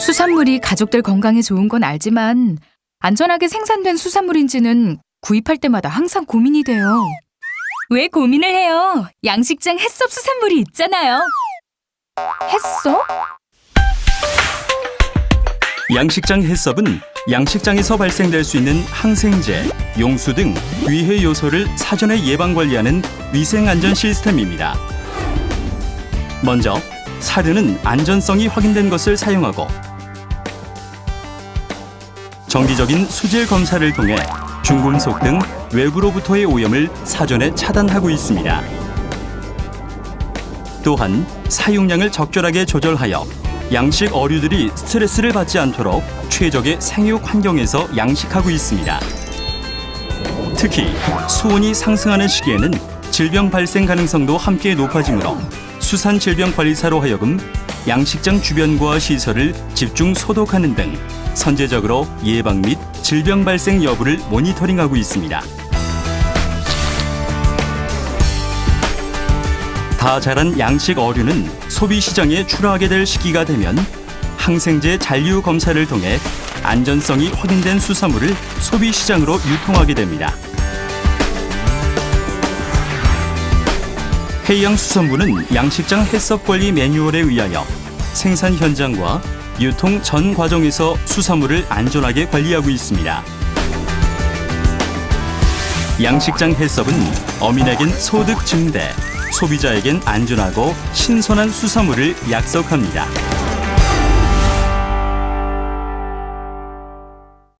수산물이 가족들 건강에 좋은 건 알지만 안전하게 생산된 수산물인지는 구입할 때마다 항상 고민이 돼요. 왜 고민을 해요? 양식장 햇섭 수산물이 있잖아요. 햇섭? 양식장 해썹은 양식장에서 발생될 수 있는 항생제, 용수 등 위해 요소를 사전에 예방 관리하는 위생 안전 시스템입니다. 먼저 사료는 안전성이 확인된 것을 사용하고 정기적인 수질 검사를 통해 중금속 등 외부로부터의 오염을 사전에 차단하고 있습니다. 또한 사용량을 적절하게 조절하여 양식 어류들이 스트레스를 받지 않도록 최적의 생육 환경에서 양식하고 있습니다. 특히 수온이 상승하는 시기에는 질병 발생 가능성도 함께 높아지므로 수산질병관리사로 하여금 양식장 주변과 시설을 집중 소독하는 등 선제적으로 예방 및 질병 발생 여부를 모니터링하고 있습니다. 다 자란 양식 어류는 소비 시장에 출하하게 될 시기가 되면 항생제 잔류 검사를 통해 안전성이 확인된 수산물을 소비 시장으로 유통하게 됩니다. 해양수산부는 양식장 해썹 관리 매뉴얼에 의하여 생산 현장과 유통 전 과정에서 수산물을 안전하게 관리하고 있습니다. 양식장 해썹은 어민에겐 소득 증대, 소비자에겐 안전하고 신선한 수산물을 약속합니다.